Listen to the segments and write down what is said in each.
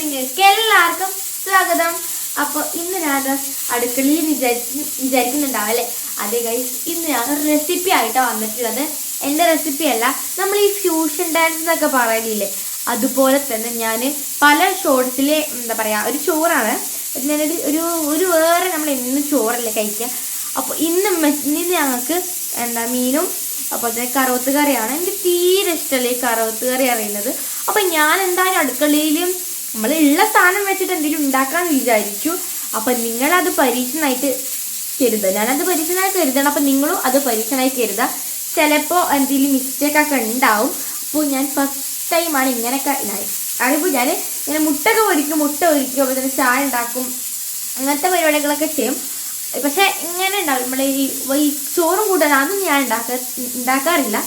നിങ്ങൾക്ക് എല്ലാവർക്കും സ്വാഗതം. അപ്പോൾ ഇന്ന് ഞാൻ അടുക്കളയിൽ വിചാരിച്ച് വിചാരിക്കുന്നുണ്ടാവും അല്ലേ? അതെ ഗൈസ് ഇന്ന് ഞാൻ ഒരു റെസിപ്പി ആയിട്ടാണ് വന്നിട്ടുള്ളത്. എന്റെ റെസിപ്പി അല്ല നമ്മൾ ഈ ഫ്യൂഷൻ ഡാൻസ് എന്നൊക്കെ പറയലില്ലേ? അതുപോലെ തന്നെ ഞാൻ പല ഷോർട്സിലെ എന്താ പറയുക ഒരു ചോറാണ്. ഞാനൊരു ഒരു ഒരു വേറെ നമ്മൾ എന്നും ചോറല്ലേ കഴിക്കുക അപ്പോൾ ഇന്ന് ഇന്ന് ഞങ്ങൾക്ക് എന്താ മീനും അപ്പോൾ തന്നെ കറുവത്ത് കറിയാണ്. എനിക്ക് തീരെ ഇഷ്ടമല്ല ഈ കറവത്ത് കറി അറിയുന്നത് അപ്പോൾ ഞാൻ എന്തായാലും അടുക്കളയിലും നമ്മൾ ഉള്ള സാധനം വെച്ചിട്ട് എന്തെങ്കിലും ഉണ്ടാക്കാമെന്ന് വിചാരിച്ചു. അപ്പം നിങ്ങളത് പരീക്ഷണമായിട്ട് കരുതുക ഞാനത് പരീക്ഷണമായി കരുതണം. അപ്പോൾ നിങ്ങളും അത് പരീക്ഷണമായി കരുതുക ചിലപ്പോൾ എന്തെങ്കിലും മിസ്റ്റേക്ക് ഒക്കെ ഉണ്ടാവും. അപ്പോൾ ഞാൻ ഫസ്റ്റ് ടൈമാണ് ഇങ്ങനെയൊക്കെ അതിപ്പോൾ ഞാൻ ഇങ്ങനെ മുട്ടൊക്കെ പൊരിക്കും മുട്ട പൊരിക്കും അപ്പോൾ തന്നെ ചായ ഉണ്ടാക്കും. അങ്ങനത്തെ പരിപാടികളൊക്കെ ചെയ്യും. പക്ഷേ ഇങ്ങനെ ഉണ്ടാവും നമ്മൾ ഈ ഈ ചോറും കൂട്ടാൻ അതൊന്നും ഞാൻ ഉണ്ടാക്ക ഉണ്ടാക്കാറില്ല.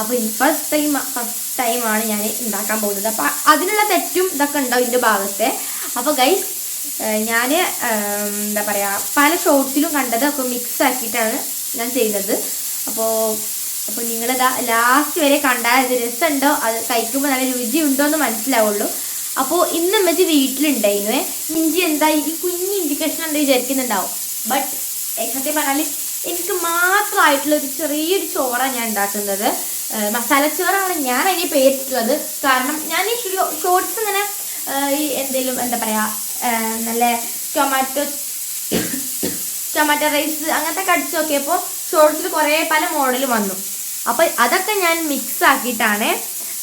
അപ്പോൾ ഫസ്റ്റ് ടൈം ഫസ്റ്റ് ടൈമാണ് ഞാൻ ഉണ്ടാക്കാൻ പോകുന്നത്. അപ്പോൾ അതിനുള്ള തെറ്റും ഇതൊക്കെ ഉണ്ടാവും ഇതിന്റെ ഭാഗത്തെ? അപ്പോൾ ഗൈസ് ഞാൻ എന്താ പറയാ പല ഷോർട്സിലും കണ്ടത് മിക്സ് ആക്കിയിട്ടാണ് ഞാൻ ചെയ്യുന്നത് അപ്പോൾ അപ്പോൾ നിങ്ങളിതാ ലാസ്റ്റ് വരെ കണ്ടാൽ അത് രസമുണ്ടോ അത് കഴിക്കുമ്പോൾ നല്ല രുചി ഉണ്ടോ എന്ന് മനസ്സിലാവുള്ളൂ. അപ്പോൾ ഇന്ന് അമ്മച്ചി വീട്ടിലുണ്ടായിരുന്നു ഇഞ്ചി എന്താ ഈ കുഞ്ഞി ഇഞ്ചി കഷ്ണം എന്താ വിചാരിക്കുന്നുണ്ടാവും? ബട്ട് സത്യം പറഞ്ഞാൽ എനിക്ക് മാത്രമായിട്ടുള്ള ഒരു ചെറിയൊരു ചോറാണ് ഞാൻ ഉണ്ടാക്കുന്നത്. മസാല ചോറാണ് ഞാൻ അതിനെ പേരിട്ടുള്ളത് കാരണം ഞാൻ ഈ ഷോർട്സ് ഇങ്ങനെ ഈ എന്തെങ്കിലും എന്താ പറയുക നല്ല ടൊമാറ്റോ ടൊമാറ്റോ റൈസ് അങ്ങനത്തെ ഒക്കെ അടിച്ച് നോക്കിയപ്പോൾ ഷോർട്സിൽ കുറേ പല മോഡൽ വന്നു. അപ്പോൾ അതൊക്കെ ഞാൻ മിക്സ് ആക്കിയിട്ടാണ്.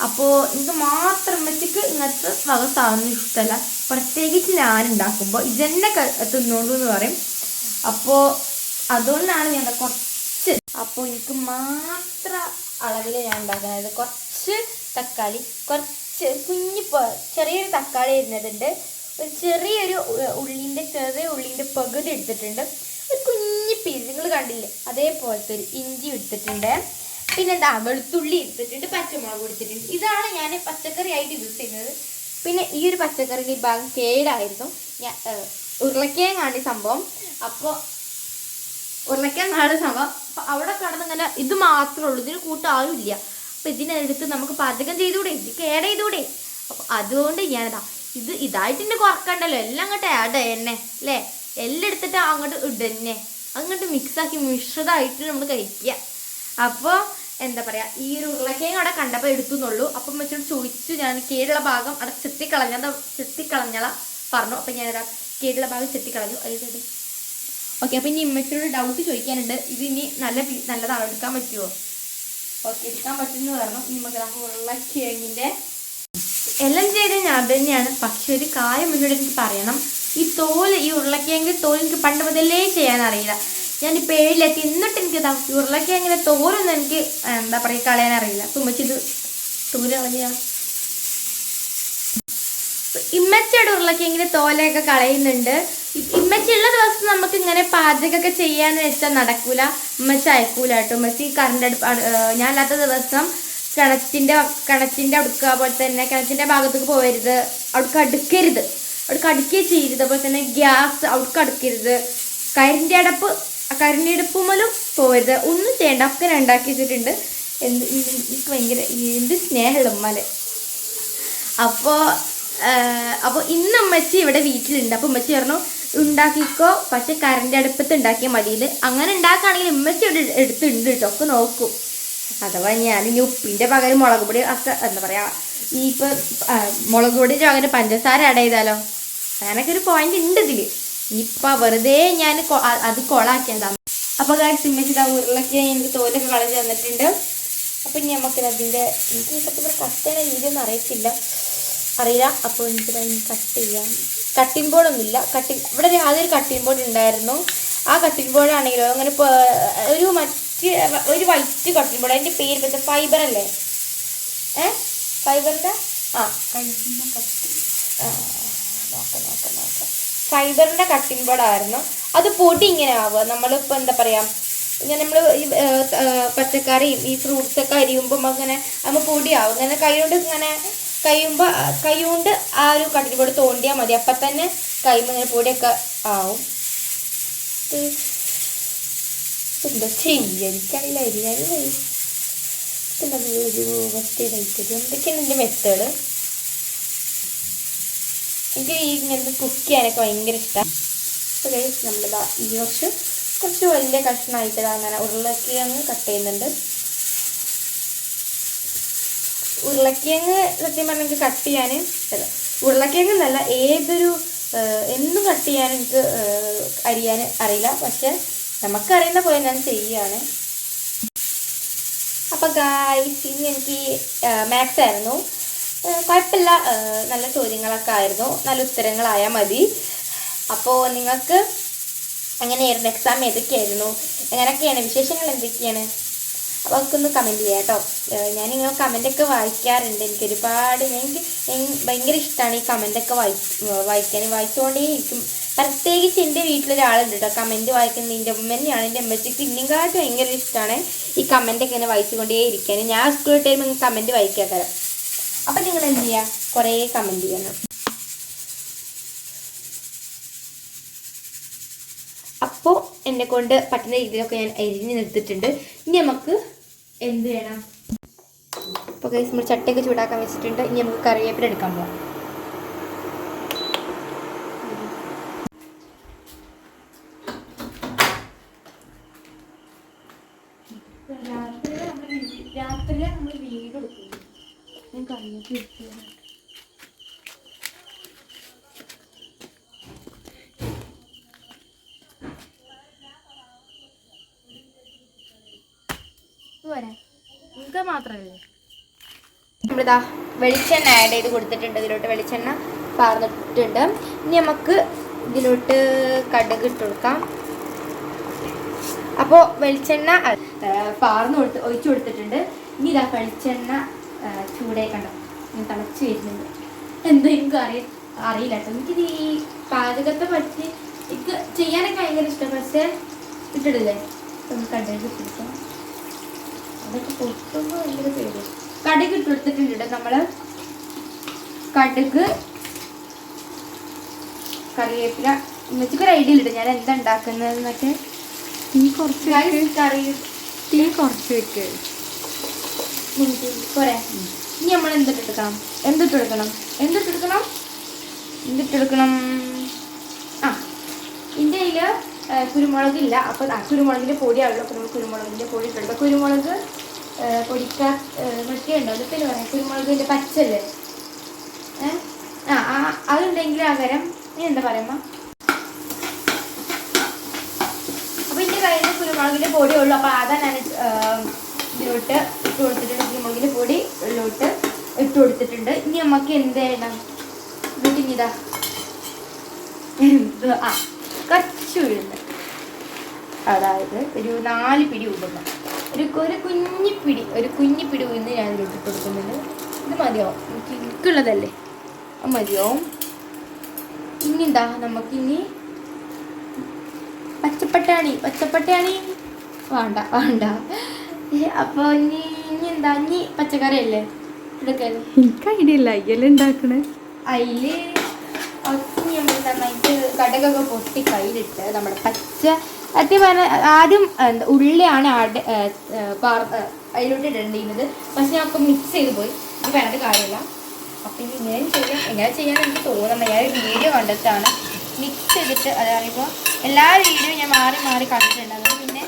അപ്പോൾ എനിക്ക് മാത്രം വെച്ചിട്ട് ഇങ്ങനത്തെ വക ഇഷ്ടമല്ല പ്രത്യേകിച്ച് ഞാൻ ഉണ്ടാക്കുമ്പോൾ ഇതെന്നെ തിന്നോണ്ടു എന്ന് പറയും. അപ്പോൾ അതുകൊണ്ടാണ് ഞാൻ കുറച്ച് അപ്പോൾ എനിക്ക് മാത്ര അളവിൽ ഞാൻ ഉണ്ടാക്കുന്നത്. കുറച്ച് തക്കാളി കുറച്ച് കുഞ്ഞു ചെറിയൊരു തക്കാളി ഇരുന്നതുണ്ട് ഒരു ചെറിയൊരു ഉള്ളിന്റെ ചെറിയ ഉള്ളിന്റെ പകുതി എടുത്തിട്ടുണ്ട്. ഒരു കുഞ്ഞു പീസ് നിങ്ങൾ കണ്ടില്ലേ? അതേപോലത്തെ ഒരു ഇഞ്ചി എടുത്തിട്ടുണ്ട്. പിന്നെ എന്താ വെളുത്തുള്ളി എടുത്തിട്ടുണ്ട് പച്ചമുളക് എടുത്തിട്ടുണ്ട്. ഇതാണ് ഞാൻ പച്ചക്കറി ആയിട്ട് യൂസ് ചെയ്യുന്നത്. പിന്നെ ഈ ഒരു പച്ചക്കറിയുടെ ഈ ഭാഗം കേടായിരുന്നു. ഞാൻ കാണി സംഭവം. അപ്പോൾ ഉരുളക്കിഴങ്ങാണ് സംഭവം. അപ്പൊ അവിടെ കടന്നിങ്ങനെ ഇത് മാത്രമേ ഉള്ളൂ. ഇതിന് കൂട്ടം ഇല്ല. അപ്പൊ ഇതിനെടുത്ത് നമുക്ക് പാചകം ചെയ്തുകൂടെ? ഇത് കേട് ചെയ്തുകൂടെ? അപ്പൊ അതുകൊണ്ട് ഞാനിതാ ഇത് ഇതായിട്ട് എന്നെ കുറക്കണ്ടല്ലോ. എല്ലാം അങ്ങോട്ട് ആഡ് ചെയ്യന്നെ അല്ലേ? എല്ലാം എടുത്തിട്ട് അങ്ങോട്ട് ഇടന്നെ. അങ്ങോട്ട് മിക്സാക്കി മിശ്രിതമായിട്ട് നമ്മൾ കഴിക്കുക അപ്പോൾ എന്താ പറയുക ഈ ഒരു ഉരുളക്കിഴങ്ങ് അവിടെ കണ്ടപ്പോൾ എടുത്തുന്നുള്ളൂ. അപ്പം വെച്ചോട് ചോദിച്ചു ഞാൻ കീഴുള്ള ഭാഗം അവിടെ ചെത്തിക്കളഞ്ഞ ചെത്തിക്കളഞ്ഞള പറഞ്ഞു. അപ്പം ഞാനതാ കീഴുള്ള ഭാഗം ചെത്തിക്കളഞ്ഞു. അതിൽ ഓക്കെ അപ്പം ഇനി ഇമ്മച്ചിനോട് ഡൗട്ട് ചോദിക്കാനുണ്ട്. ഇത് ഇനി നല്ല നല്ലതാണ്? എടുക്കാൻ പറ്റുമോ ഓക്കെ എടുക്കാൻ പറ്റുമെന്ന് പറഞ്ഞു. ഇനി നമുക്ക് നമുക്ക് ഉരുളക്കിഴങ്ങിന്റെ എല്ലാം ചെയ്ത് ഞാൻ തന്നെയാണ്. പക്ഷെ ഒരു കാര്യം എന്നോട് എനിക്ക് പറയണം. ഈ തോൽ ഈ ഉരുളക്കിഴങ്ങ് തോൽ എനിക്ക് പണ്ട് മുതലേ ചെയ്യാൻ അറിയില്ല. ഞാനിപ്പോൾ ഏഴിലെത്തി എന്നിട്ട് എനിക്ക് ഉരുളക്കിഴങ്ങിന്റെ തോലൊന്നും എനിക്ക് എന്താ പറയുക കളയാൻ അറിയില്ല. അപ്പം കളഞ്ഞാൽ ഇമ്മച്ചിയുടെ ഉരുളക്കിഴങ്ങിന്റെ തോലയൊക്കെ കളയുന്നുണ്ട്. ഇമ്മച്ചുള്ള ദിവസം നമുക്ക് ഇങ്ങനെ പാചകമൊക്കെ ചെയ്യാന്ന് വെച്ചാൽ നടക്കൂല. ഉമ്മച്ച അയക്കൂല കേട്ടോ. ഉമ്മച്ചി കറണ്ട് അടുപ്പ് ഞാൻ അല്ലാത്ത ദിവസം കിണറ്റിന്റെ കിണറ്റിന്റെ അടുക്ക പോലെ തന്നെ കിണറ്റിന്റെ ഭാഗത്തേക്ക് പോകരുത് അവിടേക്ക് അടുക്കരുത്. അവിടേക്ക് അടുക്കുകയും ചെയ്യരുത്. അതുപോലെ തന്നെ ഗ്യാസ് അവിടേക്ക് അടുക്കരുത്. കരിന്റെ അടപ്പ് കരിന്റെ അടുപ്പ് മുതലും പോകരുത് ഒന്നും ചെയ്യേണ്ട. ഒക്കെ ഉണ്ടാക്കി വെച്ചിട്ടുണ്ട്. എന്ത് എനിക്ക് ഭയങ്കര എന്ത് സ്നേഹമുള്ള ഉമ്മാലെ അപ്പോൾ അപ്പോൾ ഇന്ന് അമ്മച്ചി ഇവിടെ വീട്ടിലുണ്ട്. അപ്പോൾ ഉമ്മച്ചി പറഞ്ഞു ഉണ്ടാക്കിക്കോ. പക്ഷെ കറണ്ട് അടുപ്പത്ത് ഉണ്ടാക്കിയ മതിയിൽ അങ്ങനെ ഉണ്ടാക്കുകയാണെങ്കിൽ ഉമ്മച്ചി ഇവിടെ എടുത്തുണ്ട് കേട്ടോ. ഒക്കെ നോക്കും. അഥവാ ഞാൻ ഇനി ഉപ്പിന്റെ പകരം മുളക് പൊടി ഒക്കെ എന്താ പറയുക ഈ ഇപ്പൊ മുളക് പൊടി പകരം പഞ്ചസാര ആഡ് ചെയ്താലോ? അങ്ങനൊക്കെ ഒരു പോയിന്റ് ഉണ്ട് ഇതിൽ ഇപ്പം വെറുതെ ഞാൻ അത് കൊളാക്കിയതാ. അപ്പോൾ കാര്യം ഉമ്മച്ചി ഉരുളൊക്കെ എനിക്ക് തോലൊക്കെ കളഞ്ഞ് തന്നിട്ടുണ്ട്. അപ്പം ഇനി നമുക്ക് അതിന്റെ എനിക്ക് സത്യം പറഞ്ഞാൽ ചെയ്യുന്ന രീതിയൊന്നും അറിയത്തില്ല. അറിയില്ല. അപ്പോൾ എനിക്ക് അതിന് കട്ട് ചെയ്യാം. കട്ടിംഗ് ബോർഡൊന്നുമില്ല കട്ടിംഗ് ഇവിടെ ആദ്യം കട്ടിംഗ് ബോർഡ് ഉണ്ടായിരുന്നു. ആ കട്ടിംഗ് ബോർഡാണെങ്കിലും അങ്ങനെ ഒരു മറ്റ് ഒരു വൈറ്റ് കട്ടിംഗ് ബോർഡ് അതിന്റെ പേര് പറ്റ ഫൈബർ അല്ലേ? ഏ? ഫൈബറിന്റെ ആ. കട്ടി ഫൈബറിന്റെ കട്ടിംഗ് ബോർഡായിരുന്നു അത് പൊടി ഇങ്ങനെ ആവുക. നമ്മളിപ്പോൾ എന്താ പറയുക ഇങ്ങനെ നമ്മൾ ഈ പച്ചക്കറിയും ഈ ഫ്രൂട്ട്സൊക്കെ അരിയുമ്പോൾ അങ്ങനെ നമ്മൾ പൊടിയാവും ഇങ്ങനെ കൈ കൊണ്ട് ഇങ്ങനെ കഴിയുമ്പോൾ കൈകൊണ്ട് ആ ഒരു കട്ടിൽ കൂടെ തോണ്ടിയാൽ മതി. അപ്പം തന്നെ കൈമ പൊടിയൊക്കെ ആവും. എന്താ ചെയ്യുക എനിക്കറിയില്ല. എന്തൊക്കെയാണ് എന്റെ മെത്തേഡ് എനിക്ക് ഈ ഇങ്ങനത്തെ കുക്ക് ചെയ്യാനൊക്കെ ഭയങ്കര ഇഷ്ടമാണ് അപ്പോൾ നമ്മളിതാ ഈ കുറച്ച് കുറച്ച് വലിയ കഷ്ണമായിട്ട് അങ്ങനെ ഉരുളക്കിഴങ്ങ് കട്ട് ചെയ്യുന്നുണ്ട്. ഉരുളക്കിഴങ്ങ് സത്യം പറഞ്ഞെങ്കിൽ കട്ട് ചെയ്യാൻ അല്ല ഉരുളക്കിഴങ്ങ് എന്നല്ല ഏതൊരു എന്നും കട്ട് ചെയ്യാൻ എനിക്ക് അരിയാൻ അറിയില്ല. പക്ഷെ നമുക്കറിയുന്ന പോലെ ഞാൻ ചെയ്യുകയാണ് അപ്പോൾ ഗായ്സ് ഇന്ന് എനിക്ക് മാത്സ് ആയിരുന്നു. കുഴപ്പമില്ല നല്ല ചോദ്യങ്ങളൊക്കെ ആയിരുന്നു. നല്ല ഉത്തരങ്ങളായാൽ മതി. അപ്പോൾ നിങ്ങൾക്ക് എങ്ങനെയായിരുന്നു? എക്സാം ഏതൊക്കെയായിരുന്നു? എങ്ങനെയൊക്കെയാണ്? വിശേഷങ്ങൾ എന്തൊക്കെയാണ്? അപ്പോൾ അതൊക്കെ ഒന്ന് കമന്റ് ചെയ്യാം കേട്ടോ. ഞാൻ നിങ്ങൾ കമന്റൊക്കെ വായിക്കാറുണ്ട്. എനിക്ക് ഒരുപാട് എനിക്ക് ഭയങ്കര ഇഷ്ടമാണ് ഈ കമന്റൊക്കെ വായി വായിക്കാൻ. വായിച്ചുകൊണ്ടേ ഇരിക്കും. പ്രത്യേകിച്ച് എന്റെ വീട്ടിലൊരാളുണ്ട് കേട്ടോ. കമന്റ് വായിക്കുന്നത് എന്റെ ഉമ്മ തന്നെയാണ്. എന്റെ അമ്മച്ചിക്ക് ഇന്നിങ്കാട്ട് ഭയങ്കര ഇഷ്ടമാണ് ഈ കമന്റൊക്കെ ഇങ്ങനെ വായിച്ചുകൊണ്ടേ ഇരിക്കാൻ. ഞാൻ സ്കൂളിൽ ടൈം കമന്റ് വായിക്കാൻ തരാം. അപ്പം നിങ്ങൾ എന്ത് ചെയ്യുക കുറേ കമന്റ് ചെയ്യണം. അപ്പോൾ എന്നെ കൊണ്ട് പറ്റുന്ന രീതിയിലൊക്കെ ഞാൻ എരിഞ്ഞ് നിർത്തിയിട്ടുണ്ട്. ഇനി നമുക്ക് എന്ത് ചെയ്യണം അപ്പോൾ ഗൈസ് നമ്മൾ ചട്ടയൊക്കെ ചൂടാക്കാൻ വെച്ചിട്ടുണ്ട്. ഇനി നമുക്ക് കറിവേപ്പില എടുക്കാൻ പോകാം രാത്രി നമ്മൾ വീട് കൊടുക്കുന്നു ഞാൻ കറിവേപ്പില പോരെ നിങ്ങൾക്ക് മാത്രമല്ലേ നമ്മളിതാ വെളിച്ചെണ്ണ ആഡ് ചെയ്ത് കൊടുത്തിട്ടുണ്ട്. ഇതിലോട്ട് വെളിച്ചെണ്ണ പാർന്നിട്ടുണ്ട്. ഇനി നമുക്ക് ഇതിലോട്ട് കടുക് ഇട്ട് കൊടുക്കാം. അപ്പോൾ വെളിച്ചെണ്ണ പാർന്ന് കൊടുത്ത് ഒഴിച്ചു കൊടുത്തിട്ടുണ്ട്. ഇനി ഇതാ വെളിച്ചെണ്ണ ചൂടേ കണ്ടോ? തിളച്ച് വരുന്നുണ്ട്. എന്തെങ്കിലും അറിയ അറിയില്ല കേട്ടോ. എനിക്കിത് ഈ പാചകത്തെ പറ്റി എനിക്ക് ചെയ്യാനൊക്കെ ഭയങ്കര ഇഷ്ടം. പക്ഷേ ഇട്ടിടില്ലേ നമുക്ക് കടുക് ഇട്ടിരിക്കാം അതൊക്കെ പൊട്ടുമ്പോൾ ഭയങ്കര പേടി കടുക് ഇട്ട് കൊടുത്തിട്ടുണ്ട് കേട്ടോ നമ്മൾ. കടുക് കറിവേപ്പില. ഉമ്മച്ചിക്ക് ഒരു ഐഡിയ ഇല്ല ഞാൻ എന്താ ഉണ്ടാക്കുന്നതെന്നൊക്കെ തീ കുറച്ച് കറി. തീ കുറച്ച് വെക്ക് പോരെ. ഇനി നമ്മൾ എന്തിട്ടെടുക്കണം എന്തിട്ടെടുക്കണം എന്തിട്ടെടുക്കണം എന്തിട്ടെടുക്കണം ആ ഇതിന്റെ കയ്യിൽ കുരുമുളകില്ല അപ്പോൾ ആ കുരുമുളകിന്റെ പൊടിയാണല്ലോ. അപ്പോൾ നമ്മൾ കുരുമുളകിന്റെ പൊടി ഇട്ടെടുക്കാം കുരുമുളക് പൊടിക്കാ മറ്റേ ഉണ്ടോ അതൊക്കെ പറയാം. കുരുമുളകിന്റെ പച്ചല്ലേ? ആ അതുണ്ടെങ്കിൽ അകരം നീ എന്താ പറയുമ്പ അപ്പോൾ എന്റെ കയ്യിൽ കുരുമുളകിന്റെ പൊടി ഉള്ളൂ. അപ്പോൾ അതാ ഞാൻ ഇതിലോട്ട് ഇട്ട് കൊടുത്തിട്ടുണ്ട്. കുരുമുളകിന്റെ പൊടി ഉള്ളിലോട്ട് ഇട്ട് കൊടുത്തിട്ടുണ്ട്. ഇനി നമുക്ക് എന്ത് ചെയ്യണം? വീട്ടിനിതാ എന്ത്? ആ കച്ചു ഉഴുന്ന്. അതായത് ഒരു നാല് പിടി ഉഴുന്ന്. ഒരു ഒരു കുഞ്ഞിപ്പിടി ഒരു കുഞ്ഞിപ്പിടി ഉയർന്ന് ഞാൻ ഇതിലോട്ട് കൊടുക്കുന്നുണ്ട്. ഇത് മതിയാവും എനിക്ക് എനിക്കുള്ളതല്ലേ അത് മതിയാവും ഇനി എന്താ നമുക്കിനി പച്ചപ്പട്ടാണി പച്ചപ്പട്ടാണി? വേണ്ട വേണ്ട. അപ്പോൾ ഇനി ഇനി എന്താ? ഇനി പച്ചക്കറി അല്ലേ? എടുക്കല്ലേ എനിക്ക് ഐഡിയ ഇല്ല. അയ്യല്ലേ ഉണ്ടാക്കണേ? അയിൽ ഒക്കെ നമ്മൾ നന്നായിട്ട് കടകൊക്കെ പൊട്ടി കയ്യിലിട്ട് നമ്മുടെ പച്ച സത്യം പറഞ്ഞാൽ ആദ്യം എന്താ ഉള്ളിയാണ് ആട് അതിലോട്ട് ഇടേണ്ടിയിരുന്നത്. പക്ഷെ ഞാൻ അപ്പം മിക്സ് ചെയ്ത് പോയി. ഇത് വേണ്ട കാര്യമില്ല. അപ്പം ഇനി ഇങ്ങനെ ചെയ്യാം. എങ്ങനെ ചെയ്യാൻ എനിക്ക് തോന്നുന്നത് ഞാൻ വീഡിയോ കണ്ടിട്ടാണ് മിക്സ് ചെയ്തിട്ട് അത് പറയുമ്പോൾ എല്ലാ വീഡിയോ ഞാൻ മാറി മാറി കണ്ടിട്ടുണ്ട്. അതുകൊണ്ട് പിന്നെ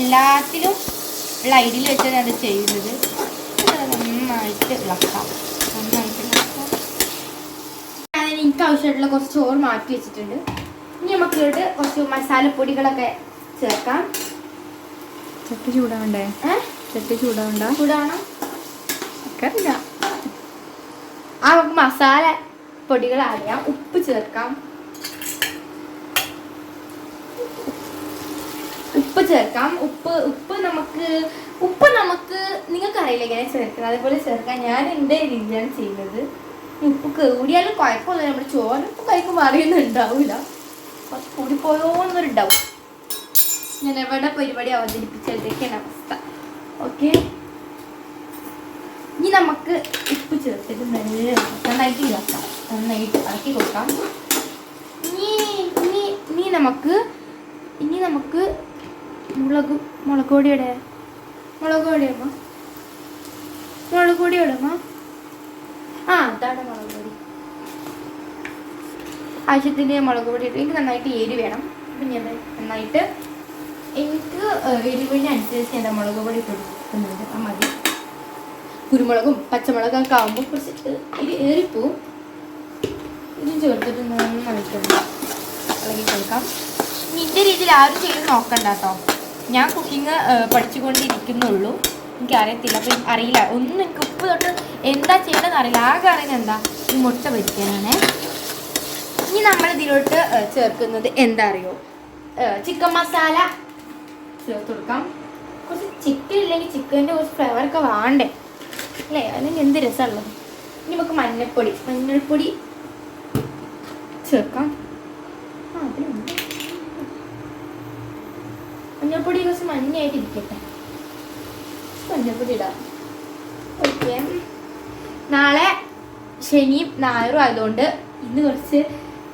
എല്ലാത്തിലും ഉള്ള ഐഡിയിൽ വെച്ചാണ് അത് ചെയ്യുന്നത്. നന്നായിട്ട് ഇളക്കാം. നന്നായിട്ട് ഇളക്കാം. എനിക്ക് ആവശ്യമായിട്ടുള്ള കുറച്ച് ചോറ് മാറ്റി വെച്ചിട്ടുണ്ട്. നമുക്ക് ഇതിലോട്ട് കുറച്ച് മസാലപ്പൊടികളൊക്കെ ചേർക്കാം. ചട്ടി ചൂടാവണ്ടേ? ചട്ടി ചൂടാവണ്ട? ചൂടാണോ ആ നമുക്ക് മസാല പൊടികൾ അറിയാം ഉപ്പ് ചേർക്കാം. ഉപ്പ് ചേർക്കാം. ഉപ്പ് ഉപ്പ് നമുക്ക് ഉപ്പ് നമുക്ക് നിങ്ങൾക്ക് അറിയില്ല എങ്ങനെ ചേർക്കുന്നത്? അതേപോലെ ചേർക്കാം. ഞാൻ എന്റെ രീതിയാണ് ചെയ്യുന്നത്. ഉപ്പ് കൂടിയാലും കുഴപ്പമില്ല. നമ്മുടെ ചോറ് ഉപ്പ് കഴിക്കുമ്പോൾ അറിയുന്നുണ്ടാവില്ല. കുറച്ച് കൂടിപ്പോയോ എന്നൊരു ഡൗട്ട് ഞാൻ എവിടെ പരിപാടി അവതരിപ്പിച്ചതൊക്കെയാണ് അവസ്ഥ. ഓക്കെ ഇനി നമുക്ക് ഉപ്പ് ചേർത്തിട്ട് നല്ല നന്നായിട്ട് ഇളക്കാം. നന്നായിട്ട് ഇളക്കി കൊടുക്കാം. ഇനി ഇനി ഇനി നമുക്ക് ഇനി നമുക്ക് മുളക് മുളക് പൊടി ഇടേ മുളക് പൊടി ഇടമ്മ മുളക് പൊടി ഇടമ്മ ആ അതാണ് മുളക് പൊടി. ആവശ്യത്തിന് മുളക് പൊടി ഇട്ടു എനിക്ക് നന്നായിട്ട് എരി വേണം. അപ്പം ഞാൻ നന്നായിട്ട് എനിക്ക് എരിവിന് അനുസരിച്ച് ഞാൻ മുളക് പൊടി കൊടുക്കുന്നുണ്ട്. അപ്പം മതി. കുരുമുളകും പച്ചമുളകും ഒക്കെ ആകുമ്പോൾ കുറച്ച് എരി ഏറിപ്പോവും. ഇതും ചേർത്തിട്ട് നന്നായിട്ടുണ്ട് ഇളകി കൊടുക്കാം. നിന്റെ രീതിയിൽ ആരും ചെയ്ത് നോക്കണ്ട കേട്ടോ. ഞാൻ കുക്കിംഗ് പഠിച്ചുകൊണ്ടിരിക്കുന്നുള്ളൂ. എനിക്ക് അറിയത്തില്ല. അപ്പം അറിയില്ല. ഒന്നും എനിക്ക് ഉപ്പ് തൊട്ട് എന്താ ചെയ്യണമെന്ന് അറിയില്ല. ആകെ അറിയുന്നത് എന്താ? ഈ മുട്ട പൊരിക്കാനാണ്. ഇനി നമ്മൾ ഇതിലോട്ട് ചേർക്കുന്നത് എന്താ അറിയോ ചിക്കൻ മസാല. ചേർത്ത് കൊടുക്കാം. കുറച്ച് ചിക്കൻ ഇല്ലെങ്കിൽ ചിക്കന്റെ കുറച്ച് ഫ്ലേവറൊക്കെ വേണ്ടേ? അല്ലേ? അല്ലെങ്കിൽ എന്ത് രസമുള്ളത്? ഇനി നമുക്ക് മഞ്ഞൾപ്പൊടി. മഞ്ഞൾപ്പൊടി ചേർക്കാം. മഞ്ഞൾപ്പൊടി കുറച്ച് മഞ്ഞയായിട്ട് ഇരിക്കട്ടെ. മഞ്ഞൾപ്പൊടി ഇടാം. ഓക്കെ. നാളെ ശനിയും ഞായറും ആയതുകൊണ്ട് ഇന്ന് കുറച്ച്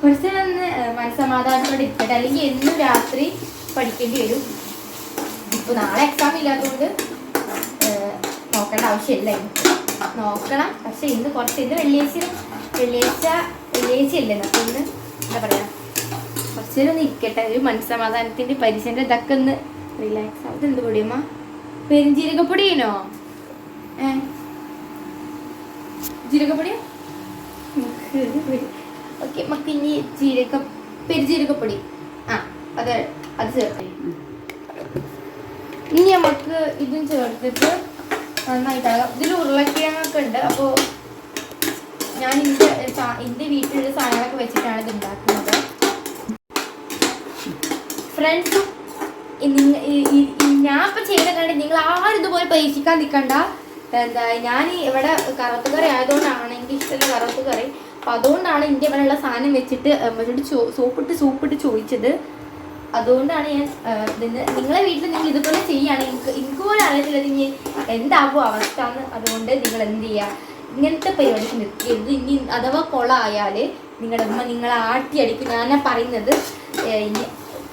കുറച്ച് ഒന്ന് മനസ്സമാധാനത്തോടെ ഇരിക്കട്ടെ. അല്ലെങ്കിൽ എന്നും രാത്രി പഠിക്കേണ്ടി വരും. ഇപ്പോൾ നാളെ എക്സാം ഇല്ലാത്തതുകൊണ്ട് നോക്കേണ്ട ആവശ്യമില്ല നോക്കണം. പക്ഷെ ഇന്ന് കുറച്ച് ഇന്ന് വെള്ളിയാഴ്ച വെള്ളിയാഴ്ച വെള്ളിയാഴ്ച ഇല്ലേ അപ്പോൾ ഇന്ന് എന്താ പറയുക കുറച്ച് നേരം ഒന്ന് ഇരിക്കട്ടെ. ഒരു മനസ്സമാധാനത്തിന്റെ പരിശീലനം ഇതൊക്കെ ഒന്ന് റിലാക്സ് ആവും എന്ത് പൊടിയമ്മ പെരുംജീരകപ്പൊടിയാണോ ഏ? ജീരകപ്പൊടിയോ? ഓക്കെ നമുക്ക് ഇനി ജീരക പെരുജീരകപ്പൊടി. ആ അത് അത് ചേർക്കാം ഇനി നമുക്ക് ഇതും ചേർത്തിട്ട് നന്നായിട്ടാകാം ഇതിൽ ഉരുളക്കിഴങ്ങൊക്കെ ഉണ്ട്. അപ്പോൾ ഞാൻ എന്റെ എന്റെ വീട്ടിലുള്ള സാധനങ്ങളൊക്കെ വെച്ചിട്ടാണ് ഇത് ഉണ്ടാക്കുന്നത്. ഫ്രണ്ട്സും ഞാൻ ഇപ്പം ചെയ്ത കണ്ട് നിങ്ങൾ ആരും ഇതുപോലെ പരീക്ഷിക്കാൻ നിൽക്കണ്ട എന്താ ഞാൻ ഇവിടെ കറുത്തുകറി ആയതുകൊണ്ടാണ് എനിക്ക് അപ്പം അതുകൊണ്ടാണ് ഇന്ത്യ പോലെയുള്ള സാധനം വെച്ചിട്ട് അമ്മയോട് സോപ്പിട്ട് സോപ്പിട്ട് ചോദിച്ചത് അതുകൊണ്ടാണ് ഞാൻ നിങ്ങളെ വീട്ടിൽ നിങ്ങൾ ഇതുപോലെ ചെയ്യുകയാണെങ്കിൽ എനിക്ക് എനിക്ക് പോലും അറിയത്തില്ല ഇനി എന്താകും അവസ്ഥ എന്ന് അതുകൊണ്ട് നിങ്ങൾ എന്ത് ചെയ്യുക? ഇങ്ങനത്തെ പരിപാടിക്ക് നിൽക്കരുത് ഇനി അഥവാ കൊളായാൽ നിങ്ങളുടെ ഉമ്മ നിങ്ങളെ ആട്ടി അടിക്കും ഞാനാ പറയുന്നത്. ഇനി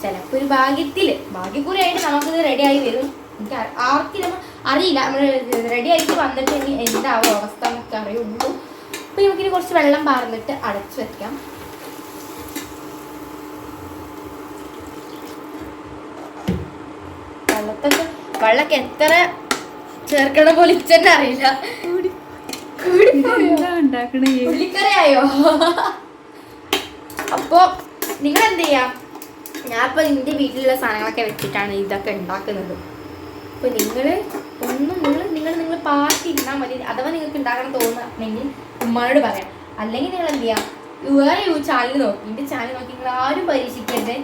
ചിലപ്പോൾ ഒരു ഭാഗ്യത്തിൽ ഭാഗ്യക്കുറിയായിട്ട് നമുക്കിത് റെഡിയായി വരും. എനിക്ക് ആർക്കും അറിയില്ല. നമ്മൾ റെഡി ആയിട്ട് വന്നിട്ട് ഇനി എന്താവും അവസ്ഥ നമുക്ക് അറിയുള്ളൂ. അപ്പോൾ നമുക്കിനി കുറച്ച് വെള്ളം പാർന്നിട്ട് അടച്ചു വെക്കാം. വെള്ളത്തൊക്കെ വെള്ളമൊക്കെ എത്ര ചേർക്കണ പോലെ ഇച്ചന്നെ അറിയില്ല. ഉള്ളിക്കറിയായോ? അപ്പോ നിങ്ങൾ എന്ത് ചെയ്യാം? ഞാൻ ഇപ്പൊ നിന്റെ വീട്ടിലുള്ള സാധനങ്ങളൊക്കെ വെച്ചിട്ടാണ് ഇതൊക്കെ ഉണ്ടാക്കുന്നത്. അപ്പൊ നിങ്ങൾ ഒന്നും നിങ്ങൾ നിങ്ങൾ നിങ്ങൾ പാർട്ടി ഇരുന്നാൽ മതി. അഥവാ നിങ്ങൾക്ക് ഉണ്ടാക്കണം തോന്നുന്നെങ്കിൽ ഉമ്മാനോട് പറയാം. അല്ലെങ്കിൽ നിങ്ങൾ എന്ത് ചെയ്യാം? വേറെ യൂ ചാനൽ നോക്കി. എന്റെ ചാനൽ നോക്കി നിങ്ങൾ ആരും പരീക്ഷിക്കരുത്.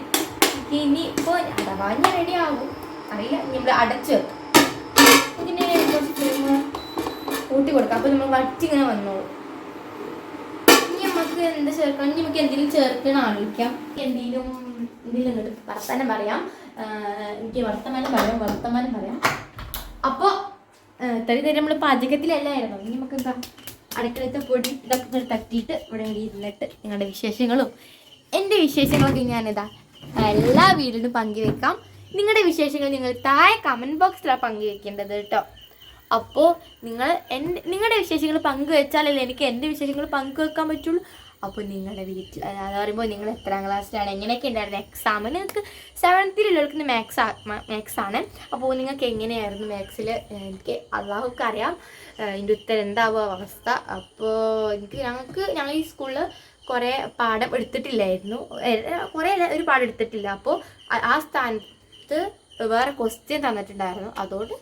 ഇനി ഇപ്പോൾ അഥവാ ഞാൻ റെഡി ആകും. അറിയില്ല. നമ്മൾ അടച്ചു വെക്കും. ഇതിനെ കുറച്ച് കൂട്ടി കൊടുക്കാം. അപ്പോൾ നമ്മൾ വറ്റി ഇങ്ങനെ വന്നോളൂ. ഇനി നമുക്ക് എന്ത് ചേർക്കണം? ഇനി നമുക്ക് എന്തെങ്കിലും ചേർക്കണം ആലോചിക്കാം. എന്തെങ്കിലും എന്തെങ്കിലും വർത്തമാനം പറയാം. എനിക്ക് വർത്തമാനം പറയാം വർത്തമാനം പറയാം. അപ്പോൾ തരി നേരം നമ്മൾ പാചകത്തിലല്ലായിരുന്നു? ഇനി നമുക്ക് എന്താ? അടുക്കളത്തെ പൊടി ഇതൊക്കെ തട്ടിയിട്ട് ഇവിടെ ഇരുന്നിട്ട് നിങ്ങളുടെ വിശേഷങ്ങളും എന്റെ വിശേഷങ്ങളൊക്കെ ഞാനിതാ എല്ലാ വീടിനും പങ്കുവെക്കാം. നിങ്ങളുടെ വിശേഷങ്ങൾ നിങ്ങൾ താഴെ കമന്റ് ബോക്സിലാണ് പങ്കുവെക്കേണ്ടത് കേട്ടോ. അപ്പോൾ നിങ്ങൾ എന്റെ നിങ്ങളുടെ വിശേഷങ്ങൾ പങ്കുവെച്ചാലല്ലേ എനിക്ക് എന്റെ വിശേഷങ്ങൾ പങ്കുവെക്കാൻ പറ്റുള്ളൂ? അപ്പോൾ നിങ്ങളുടെ വീട്ടിൽ അത് പറയുമ്പോൾ നിങ്ങൾ എത്രാം ക്ലാസ്സിലാണ് എങ്ങനെയൊക്കെ ഉണ്ടായിരുന്നു എക്സാം നിങ്ങൾക്ക് സെവൻത്തിലുള്ളവർക്ക് മാത്സ് മാത്സ് ആണ്. അപ്പോൾ നിങ്ങൾക്ക് എങ്ങനെയായിരുന്നു മാത്സിൽ എനിക്ക് അള്ളാഹുക്ക് അറിയാം. എന്റെ ഉത്തരം എന്താവും അവസ്ഥ. അപ്പോൾ എനിക്ക് ഞങ്ങൾക്ക് ഞങ്ങൾ ഈ സ്കൂളിൽ കുറേ പാഠം എടുത്തിട്ടില്ലായിരുന്നു. കുറേ ഒരു പാഠം എടുത്തിട്ടില്ല. അപ്പോൾ ആ- സ്ഥാനത്ത് വേറെ ക്വസ്റ്റ്യൻ തന്നിട്ടുണ്ടായിരുന്നു. അതുകൊണ്ട്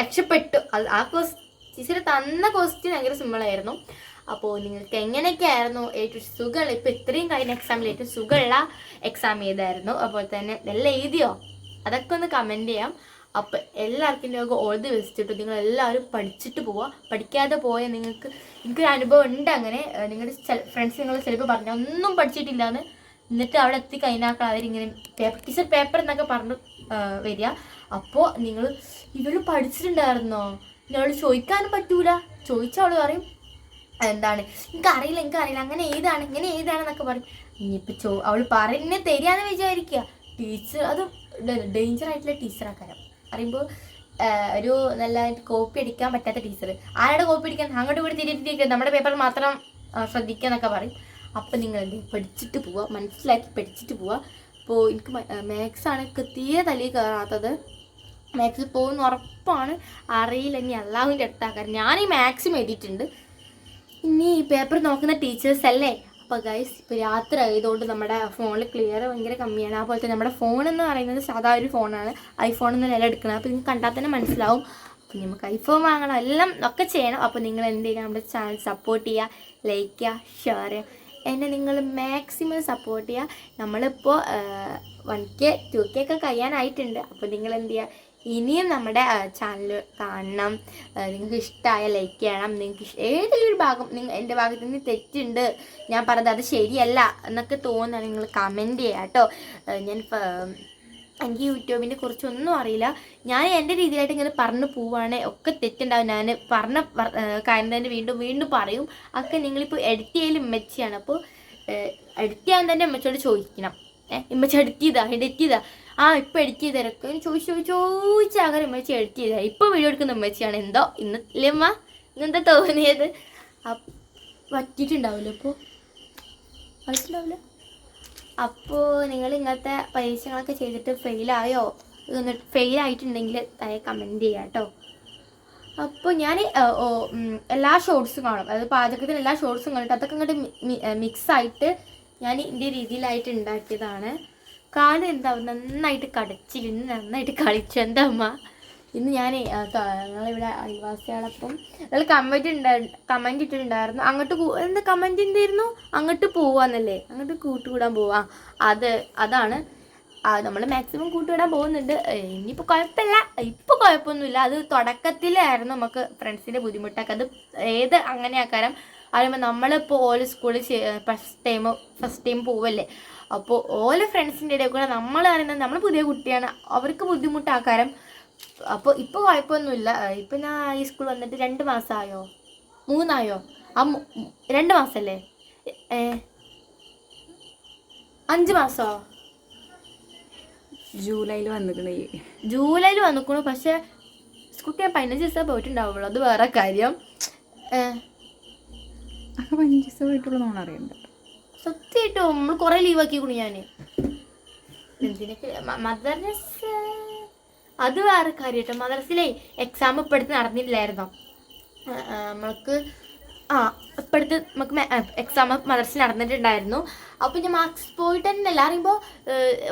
രക്ഷപ്പെട്ടു. ആ ക്വസ് ടീച്ചർ തന്ന ക്വസ്റ്റ്യൻ ഭയങ്കര സിമ്പിളായിരുന്നു അപ്പോൾ നിങ്ങൾക്ക് എങ്ങനെയൊക്കെയായിരുന്നു ഏറ്റവും സുഖമുള്ള ഇപ്പോൾ ഇത്രയും കഴിഞ്ഞ എക്സാമിൽ ഏറ്റവും സുഖമുള്ള എക്സാം ഏതായിരുന്നു? അപ്പോൾ തന്നെ എല്ലാം എഴുതിയോ അതൊക്കെ ഒന്ന് കമന്റ് ചെയ്യാം. അപ്പം എല്ലാവർക്കും ലോകം ഓൾ ദി നിങ്ങൾ എല്ലാവരും പഠിച്ചിട്ട് പോവുക. പഠിക്കാതെ പോയ നിങ്ങൾക്ക് എനിക്കൊരു അനുഭവം ഉണ്ട് അങ്ങനെ. നിങ്ങളുടെ ഫ്രണ്ട്സ് നിങ്ങൾ ചിലപ്പോൾ പറഞ്ഞു ഒന്നും പഠിച്ചിട്ടില്ല എന്ന് എന്നിട്ട് അവിടെ എത്തി കഴിഞ്ഞാൽ അവരിങ്ങനെ പേപ്പർ ടീച്ചർ പേപ്പർ എന്നൊക്കെ പറഞ്ഞു വരിക. അപ്പോൾ നിങ്ങൾ ഇവൾ പഠിച്ചിട്ടുണ്ടായിരുന്നോ? എന്നോട് ചോദിക്കാനും പറ്റൂല. ചോദിച്ചാൽ അവൾ പറയും എന്താണ്? എനിക്ക് അറിയില്ല എനിക്ക് അറിയില്ല അങ്ങനെ ഏതാണ് ഇങ്ങനെ ഏതാണെന്നൊക്കെ പറയും. ഇനിയിപ്പോൾ ചോ അവൾ പറഞ്ഞെ തരികയെന്ന് വിചാരിക്കുക. ടീച്ചർ അത് ഡേഞ്ചർ ആയിട്ടുള്ള ടീച്ചറാക്കാരം പറയുമ്പോൾ ഒരു നല്ല കോപ്പി അടിക്കാൻ പറ്റാത്ത ടീച്ചർ ആരുടെ കോപ്പി അടിക്കാൻ? അങ്ങോട്ട് കൂടി തിരിച്ചിരിക്കുക നമ്മുടെ പേപ്പർ മാത്രം ശ്രദ്ധിക്കുക എന്നൊക്കെ പറയും. അപ്പം നിങ്ങൾ എന്ത് പഠിച്ചിട്ട് പോവുക മനസ്സിലാക്കി പഠിച്ചിട്ട് പോവുക അപ്പോൾ എനിക്ക് മാത്സ് ആണ് തീരെ തലയിൽ കയറാത്തത്. മാത്സിൽ പോകുന്ന ഉറപ്പാണ്. അറിയില്ല. ഇനി അള്ളാഹുവിന്റെ അടുത്താക്കാൻ ഞാൻ ഈ മാത്സും എഴുതിയിട്ടുണ്ട്. ഇനി ഈ പേപ്പർ നോക്കുന്ന ടീച്ചേഴ്സ് അല്ലേ? അപ്പോൾ ഗൈസ് ഇപ്പോൾ യാത്ര ആയതുകൊണ്ട് നമ്മുടെ ഫോണിൽ ക്ലിയർ ഭയങ്കര കമ്മിയാണ്. അതുപോലെ തന്നെ നമ്മുടെ ഫോൺ എന്ന് പറയുന്നത് സാധാ ഒരു ഫോണാണ് ഐഫോൺ എന്ന് നില എടുക്കണം അപ്പോൾ നിങ്ങൾക്ക് കണ്ടാൽ തന്നെ മനസ്സിലാവും. അപ്പോൾ നമുക്ക് ഐഫോൺ വാങ്ങണം. എല്ലാം ഒക്കെ ചെയ്യണം. അപ്പോൾ നിങ്ങൾ എന്ത് ചെയ്യുക നമ്മുടെ ചാനൽ സപ്പോർട്ട് ചെയ്യുക. ലൈക്ക് ചെയ്യുക. ഷെയർ ചെയ്യുക. എന്നെ നിങ്ങൾ മാക്സിമം സപ്പോർട്ട് ചെയ്യുക. നമ്മളിപ്പോൾ വൺ കെ ടു കെ ഒക്കെ കഴിയാനായിട്ടുണ്ട്. അപ്പോൾ നിങ്ങൾ എന്ത് ചെയ്യുക? ഇനിയും നമ്മുടെ ചാനൽ കാണണം. നിങ്ങൾക്ക് ഇഷ്ടമായ ലൈക്ക് ചെയ്യണം. നിങ്ങൾക്ക് ഏതെങ്കിലും ഒരു ഭാഗം നിങ്ങൾ എന്റെ ഭാഗത്ത് നിന്ന് തെറ്റുണ്ട്. ഞാൻ പറഞ്ഞത് അത് ശരിയല്ല എന്നൊക്കെ തോന്നുന്ന നിങ്ങൾ കമന്റ് ചെയ്യുക കേട്ടോ. ഞാൻ എനിക്ക് യൂട്യൂബിനെ കുറിച്ചൊന്നും അറിയില്ല. ഞാൻ എന്റെ രീതിയിലായിട്ട് ഇങ്ങനെ പറഞ്ഞു പോവുകയാണ് ഒക്കെ തെറ്റുണ്ടാവും. ഞാൻ പറഞ്ഞ കാര്യം തന്നെ വീണ്ടും വീണ്ടും പറയും. അതൊക്കെ നിങ്ങളിപ്പോൾ എഡിറ്റ് ചെയ്യലും മെച്ചയാണ്. അപ്പോൾ എഡിറ്റ് ചെയ്യാൻ തന്നെ അമ്മച്ചോട് ചോദിക്കണം. ഇമ്മച്ചി എഡിറ്റ് ചെയ്താ എഡിറ്റ് ചെയ്താ ആ ഇപ്പം എഡിറ്റ് ചെയ്തരൊക്കെ ചോദിച്ചു ചോദിച്ചു ചോദിച്ചാകെ ഇമ്മച്ചി എഡിറ്റ് ചെയ്താ ഇപ്പം വീഡിയോ എടുക്കുന്ന ഇമ്മച്ചിയാണ്. എന്തോ ഇന്ന് ഇല്ലമ്മ ഇന്നെന്താ തോന്നിയത്? അപ്പ് പറ്റിയിട്ടുണ്ടാവില്ല ഇപ്പോൾ മനസ്സിലാവില്ല അപ്പോൾ നിങ്ങൾ ഇങ്ങനത്തെ പരീക്ഷകളൊക്കെ ചെയ്തിട്ട് ഫെയിലായോ എന്നിട്ട് ഫെയിലായിട്ടുണ്ടെങ്കിൽ താഴെ കമന്റ് ചെയ്യാം കേട്ടോ. അപ്പോൾ ഞാൻ എല്ലാ ഷോർട്സും കാണും. അതായത് പാചകത്തിന് എല്ലാ ഷോർട്സും കണ്ടിട്ട് അതൊക്കെ ഇങ്ങോട്ട് മിക്സ് ആയിട്ട് ഞാൻ എന്റെ രീതിയിലായിട്ട് ഉണ്ടാക്കിയതാണ് കാൽ എന്താവും നന്നായിട്ട് കടച്ചിരുന്ന് നന്നായിട്ട് കളിച്ചു. എന്താ അമ്മ? ഇന്ന് ഞാൻ ഞങ്ങളിവിടെ അയൽവാസികളപ്പം നിങ്ങൾ കമന്റ് ഉണ്ടായി കമന്റ് ഇട്ടിട്ടുണ്ടായിരുന്നു. അങ്ങോട്ട് എന്താ കമന്റ് എന്തായിരുന്നു അങ്ങോട്ട് പോവാന്നല്ലേ? അങ്ങോട്ട് കൂട്ടുകൂടാൻ പോവാ. അത് അതാണ്. നമ്മൾ മാക്സിമം കൂട്ടുവിടാൻ പോകുന്നുണ്ട്. ഇനിയിപ്പോൾ കുഴപ്പമില്ല ഇപ്പോൾ കുഴപ്പമൊന്നുമില്ല അത് തുടക്കത്തിലായിരുന്നു. നമുക്ക് ഫ്രണ്ട്സിന്റെ ബുദ്ധിമുട്ടൊക്കെ. അത് ഏത് അങ്ങനെ ആക്കാരം അറിയുമ്പോൾ നമ്മളിപ്പോൾ ഓല സ്കൂളിൽ ഫസ്റ്റ് ടൈം ഫസ്റ്റ് ടൈം പോവല്ലേ? അപ്പോൾ ഓല ഫ്രണ്ട്സിന്റെ ഇടയിൽ കൂടെ നമ്മൾ അറിയുന്നത് നമ്മൾ പുതിയ കുട്ടിയാണ്. അവർക്ക് ബുദ്ധിമുട്ടാക്കാരം. അപ്പോൾ ഇപ്പോൾ കുഴപ്പമൊന്നുമില്ല ഇപ്പം ഞാൻ ഈ സ്കൂൾ വന്നിട്ട് രണ്ട് മാസമായോ മൂന്നായോ? ആ രണ്ട് മാസമല്ലേ അഞ്ച് മാസമോ ജൂലൈയിൽ വന്നിക്കണേ ജൂലൈയിൽ വന്നിക്കണു. പക്ഷേ സ്കൂട്ടി ഞാൻ പതിനഞ്ച് ദിവസം പോയിട്ടുണ്ടാവുള്ളൂ. അത് വേറെ കാര്യം. ഏ, ഒക്കെ നോൺ അറിയണ്ട. സത്യമായിട്ടോ നമ്മൾ കുറേ ആക്കി ഞാൻ എന്തിനൊക്കെ മദർസ് അത് വേറെ കാര്യമായിട്ടോ മദർസിലെ എക്സാം ഇപ്പോഴത്തെ നടന്നില്ലായിരുന്നോ? നമ്മൾക്ക് ആ ഇപ്പോഴത്തെ നമുക്ക് എക്സാം മദർസിൽ നടന്നിട്ടുണ്ടായിരുന്നു. അപ്പോൾ ഞാൻ മാർക്സ് പോയിട്ട് തന്നെ അല്ല അറിയുമ്പോൾ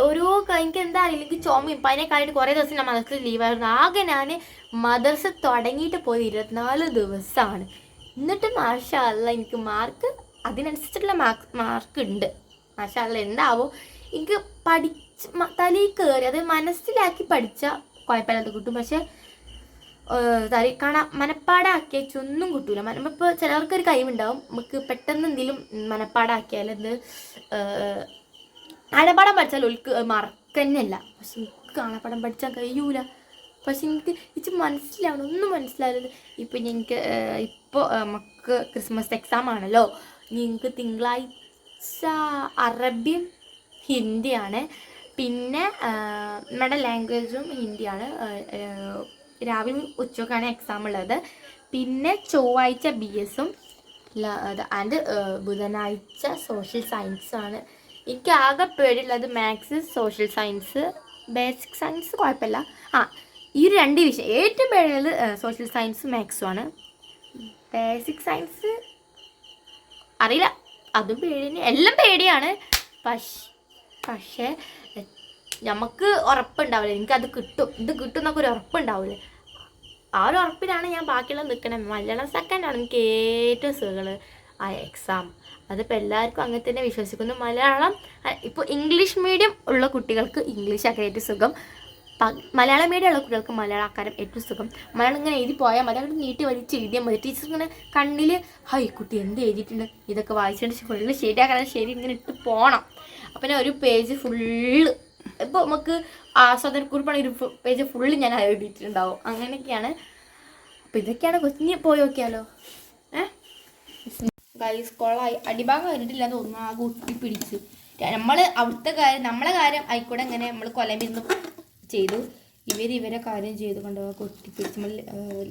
ഓരോ എനിക്ക് എന്താ അറിയില്ല. എനിക്ക് ചുമയും പതിനേക്കായിട്ട് കുറേ ദിവസം ഞാൻ മദർസിൽ ലീവായിരുന്നു ആകെ ഞാൻ മദർസ് തുടങ്ങിയിട്ട് പോയത് ഇരുപത്തിനാല് ദിവസമാണ് എന്നിട്ട് മാഷാല്ല എനിക്ക് മാർക്ക് അതിനനുസരിച്ചിട്ടുള്ള മാർക്ക് മാർക്ക് ഉണ്ട്. മാഷാല്ല എന്താവോ? എനിക്ക് പഠിച്ച് തലയിൽ കയറി അത് മനസ്സിലാക്കി പഠിച്ച കുഴപ്പമില്ലാത്ത കിട്ടും. പക്ഷേ തലയിൽ കാണാൻ മനപ്പാടാക്കിയ ഒന്നും കിട്ടൂല. മന ചിലവർക്കൊരു കഴിവുണ്ടാവും. നമുക്ക് പെട്ടെന്ന് എന്തെങ്കിലും മനപ്പാടാക്കിയാൽ അത് കാണപ്പാടം പഠിച്ചാൽ ഒൽക്ക് മറക്കന്നെയല്ല പക്ഷെ എനിക്ക് കാണപ്പാടം പഠിച്ചാൽ കഴിയൂല. പക്ഷെ എനിക്ക് ഇത് മനസ്സിലാവണം. ഒന്നും മനസ്സിലാവില്ല. ഇപ്പം ഞങ്ങൾക്ക് ഇപ്പോൾ നമുക്ക് ക്രിസ്മസ് എക്സാം ആണല്ലോ. നിങ്ങൾക്ക് തിങ്കളാഴ്ച അറബിയും ഹിന്ദിയാണ്. പിന്നെ നമ്മുടെ ലാംഗ്വേജും ഹിന്ദിയാണ്. രാവിലെ ഉച്ചക്കാണ് എക്സാം ഉള്ളത്. പിന്നെ ചൊവ്വാഴ്ച ബി എസും ആൻഡ് ബുധനാഴ്ച സോഷ്യൽ സയൻസ് ആണ്. എനിക്ക് ആകെ പേടിയുള്ളത് maths social science basic science കുഴപ്പമില്ല. ആ ഈ രണ്ട് വിഷയം. ഏറ്റവും പേടിയുള്ളത് സോഷ്യൽ സയൻസും മാത്സും ആണ്. ബേസിക് സയൻസ് അറിയില്ല. അതും പേടി എല്ലാം പേടിയാണ്. പക്ഷേ പക്ഷേ നമുക്ക് ഉറപ്പുണ്ടാവില്ല. എനിക്കത് കിട്ടും. ഇത് കിട്ടും എന്നൊക്കെ ഒരു ഉറപ്പുണ്ടാവില്ല ആ ഒരു ഉറപ്പിലാണ് ഞാൻ ബാക്കിയുള്ള നിൽക്കണത് മലയാളം സെക്കൻഡാണ് എനിക്ക് ഏറ്റവും സുഖങ്ങൾ ആ എക്സാം അതിപ്പോൾ എല്ലാവർക്കും അങ്ങനെ തന്നെ വിശ്വസിക്കുന്നു. മലയാളം ഇപ്പോൾ ഇംഗ്ലീഷ് മീഡിയം ഉള്ള കുട്ടികൾക്ക് ഇംഗ്ലീഷ് ഒക്കെ ഏറ്റവും സുഖം. മലയാളം മീഡിയം ഉള്ള കുട്ടികൾക്ക് മലയാളം ആക്കാനും ഏറ്റവും സുഖം. മലയാളം ഇങ്ങനെ എഴുതി പോയാൽ അങ്ങോട്ട് നീട്ടി വലിച്ച് എഴുതിയാൽ മതി. ടീച്ചർ ഇങ്ങനെ കണ്ണിൽ ഹൈ കുട്ടി എന്ത് എഴുതിയിട്ടുണ്ട്? ഇതൊക്കെ വായിച്ചിട്ട് ഫുള്ള് ശരിയാക്കാൻ ശരി ഇങ്ങനെ ഇട്ട് പോകണം അപ്പം ഞാൻ ഒരു പേജ് ഫുള്ള് ഇപ്പോൾ നമുക്ക് ആസ്വാദനക്കുറിപ്പാണ് ഒരു പേജ് ഫുള്ള് ഞാൻ എഴുതിയിട്ടുണ്ടാവും. അങ്ങനെയൊക്കെയാണ്. അപ്പോൾ ഇതൊക്കെയാണ് കൊച്ചിന് പോയി നോക്കിയാലോ? ഏഹ് ഗൈസ് കൊള്ളായി അടിഭാഗം കഴിഞ്ഞിട്ടില്ല തോന്നുന്നു. ആകെ ഒട്ടി പിടിച്ച് നമ്മൾ അവിടുത്തെ കാര്യം നമ്മളെ കാര്യം ആയിക്കൂടെ ഇങ്ങനെ നമ്മൾ കൊലമിരുന്ന് ചെയ്തു. ഇവർ ഇവരെ കാര്യം ചെയ്ത് കൊണ്ടുപോകാൻ ഒട്ടിപ്പിടിച്ച് നമ്മൾ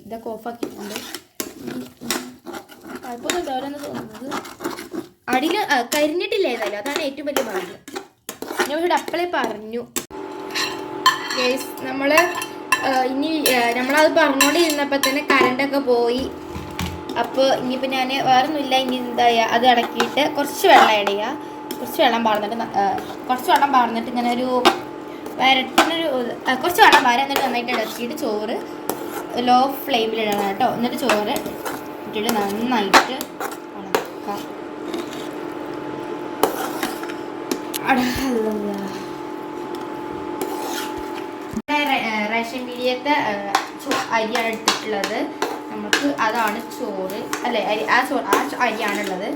ഇതൊക്കെ ഓഫാക്കിയിട്ടുണ്ട് കുഴപ്പമൊന്നും ഉണ്ടാവില്ലെന്ന് തോന്നുന്നത്. അടിയിൽ കരിഞ്ഞിട്ടില്ല ഏതായാലും. അതാണ് ഏറ്റവും വലിയ ഭാഗ്യം. ഞാൻ ഇവിടെ അപ്പളെ പറഞ്ഞു. ഗൈസ് നമ്മൾ ഇനി നമ്മളത് പറഞ്ഞുകൊണ്ടിരുന്നപ്പോൾ തന്നെ കറണ്ടൊക്കെ പോയി. അപ്പോൾ ഇനിയിപ്പോൾ ഞാൻ വേറൊന്നുമില്ല ഇനി എന്താ ചെയ്യുക അത് ഇടക്കിയിട്ട് കുറച്ച് വെള്ളം ഇടുക കുറച്ച് വെള്ളം പാർന്നിട്ട് കുറച്ച് വെള്ളം പാർന്നിട്ട് ഇങ്ങനെ ഒരു വരട്ടിനൊരു കുറച്ച് വെള്ളം വര. എന്നിട്ട് നന്നായിട്ട് ഇളക്കിയിട്ട് ചോറ് ലോ ഫ്ലെയിമിലിടണം കേട്ടോ. എന്നിട്ട് ചോറ് ഇട്ടിട്ട് നന്നായിട്ട് ഉണക്കാം. റേഷൻ പീടിയത്തെ അരിയാണ് എടുത്തിട്ടുള്ളത്. നമുക്ക് അതാണ് ചോറ്. അല്ലെ അരി ആ ചോറ് ആ അരിയാണുള്ളത്.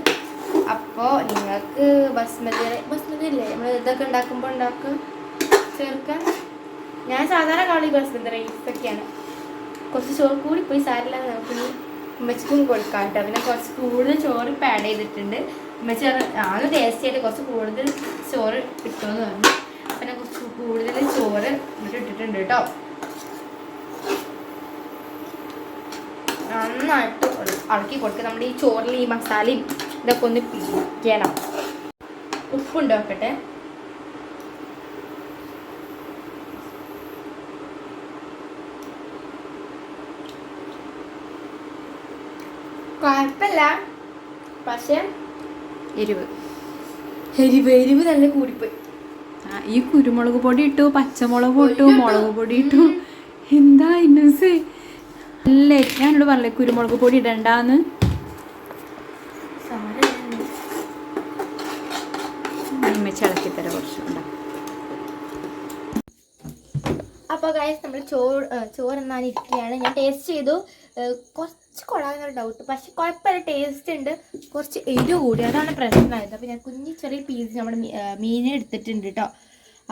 അപ്പോൾ നിങ്ങൾക്ക് ബസ്മതി ബസ്മതി അല്ലേ? നമ്മൾ ഇതൊക്കെ ഉണ്ടാക്കുമ്പോൾ ഉണ്ടാക്കും ചേർക്കാൻ. ഞാൻ സാധാരണ കാളി ബസ്മതി റൈസ് ഒക്കെയാണ് കുറച്ച് ചോറ് കൂടി പോയി സാരില്ല നമുക്ക് ഉമ്മച്ചിക്കും കൊടുക്കാം കേട്ടോ. പിന്നെ കുറച്ച് കൂടുതൽ ചോറ് ആഡ് ചെയ്തിട്ടുണ്ട്. ഉമ്മച്ചി ആണ് ടേസ്റ്റ് ആയിട്ട് കുറച്ച് കൂടുതൽ ചോറ് കിട്ടുമെന്ന് പറഞ്ഞു. പിന്നെ കുറച്ച് കൂടുതൽ ചോറ് ഇട്ടിട്ടുണ്ട് കേട്ടോ. നന്നായിട്ട് ഇള- ഇളക്കി കൊടുക്കുക നമ്മുടെ ഈ ചോറിൽ ഈ മസാലയും ഇതൊക്കെ ഒന്ന് പിടിക്കണം. ഉപ്പുണ്ട് കുഴപ്പമില്ല പക്ഷേ എരിവ്. എരിവ് എരിവ് നല്ല കൂടിപ്പോയി. ആ, ഈ കുരുമുളക് പൊടി ഇട്ടു പച്ചമുളക് ഇട്ടു മുളക് പൊടി ഇട്ടു. എന്താ ഇന്നസേ? അല്ലേ ഞാനോട് പറഞ്ഞില്ലേ കുരുമുളക് പൊടി ഇടണ്ടാന്ന് ഇമ്മച്ചി ഇളക്കി തരാം കുറച്ചുണ്ടാ അപ്പോൾ ഗൈസ് നമ്മൾ ചോറ് ചോറ് എന്നാണ് ഇരിക്കുകയാണ് ഞാൻ ടേസ്റ്റ് ചെയ്തു. കുറച്ച് കൊള്ളാമെന്നൊരു ഡൗട്ട് പക്ഷെ കുഴപ്പമില്ല ടേസ്റ്റ് ഉണ്ട്. കുറച്ച് എരിവ് കൂടി. അതാണ് പ്രശ്നമായത്. അപ്പോൾ ഞാൻ കുഞ്ഞു ചെറിയ പീസ് നമ്മുടെ മീനെ എടുത്തിട്ടുണ്ട് കേട്ടോ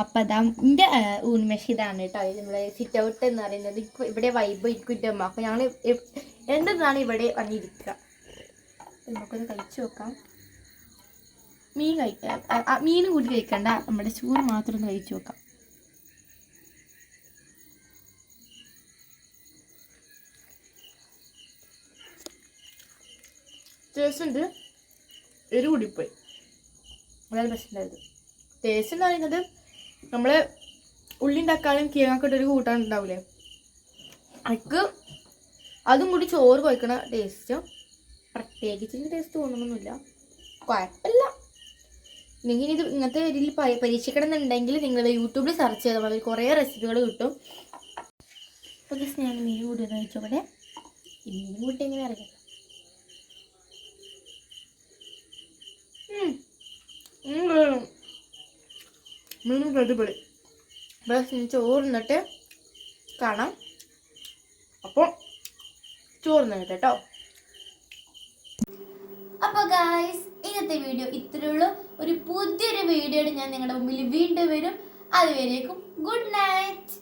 അപ്പം അതാ എന്റെ ഊൺമേശ ഇതാണ് കേട്ടോ ഇത് നമ്മളെ സിറ്റ് ഔട്ട് എന്ന് പറയുന്നത്. ഇവിടെ വൈബ് ഇരിക്കും അപ്പോൾ ഞങ്ങൾ എന്തെന്നാണ് ഇവിടെ വന്നിരിക്കുക. നമുക്കൊന്ന് കഴിച്ചു നോക്കാം. മീൻ കഴിക്കാം മീനും കൂടി കഴിക്കണ്ട. നമ്മുടെ ചോറ് മാത്രം ഒന്ന് കഴിച്ചു നോക്കാം. ടേസ്റ്റ് ഉണ്ട്. എരിവ് കൂടിപ്പോയി. അതാണ് പ്രശ്നമുണ്ടായത് ടേസ്റ്റ് എന്ന് പറയുന്നത് നമ്മൾ ഉള്ളിയും തക്കാളിയും കിഴങ്ങൊക്കെ ഇട്ടൊരു കൂട്ടാൻ ഉണ്ടാവില്ലേ അക്ക് അതും കൂടി ചോറ് കുഴക്കണ ടേസ്റ്റ് പ്രത്യേകിച്ച് ടേസ്റ്റ് തോന്നണമെന്നില്ല കുഴപ്പമില്ല. നിങ്ങൾ ഇത് ഇങ്ങനത്തെ രീതിയിൽ പരീക്ഷിക്കണം എന്നുണ്ടെങ്കിൽ നിങ്ങൾ യൂട്യൂബിൽ സെർച്ച് ചെയ്താൽ മതി. കുറേ റെസിപ്പികൾ കിട്ടും. അപ്പോൾ സ്നേഹം മീൻ കൂടി ഒന്ന് കഴിച്ചോട്ടെ മീൻ കൂട്ടി എങ്ങനെ അറിയാം മീൻ അടിപൊളി. ബസ് ചോറിന്നിട്ട് കാണാം. അപ്പോൾ ചോറിന്നിട്ട് കേട്ടോ. അപ്പോൾ ഗായ്സ് ഇന്നത്തെ വീഡിയോ ഇത്രയേ ഉള്ളൂ. ഒരു പുതിയൊരു വീഡിയോയുടെ ഞാൻ നിങ്ങളുടെ മുമ്പിൽ വീണ്ടും വരും. അതുവരേക്കും ഗുഡ് നൈറ്റ്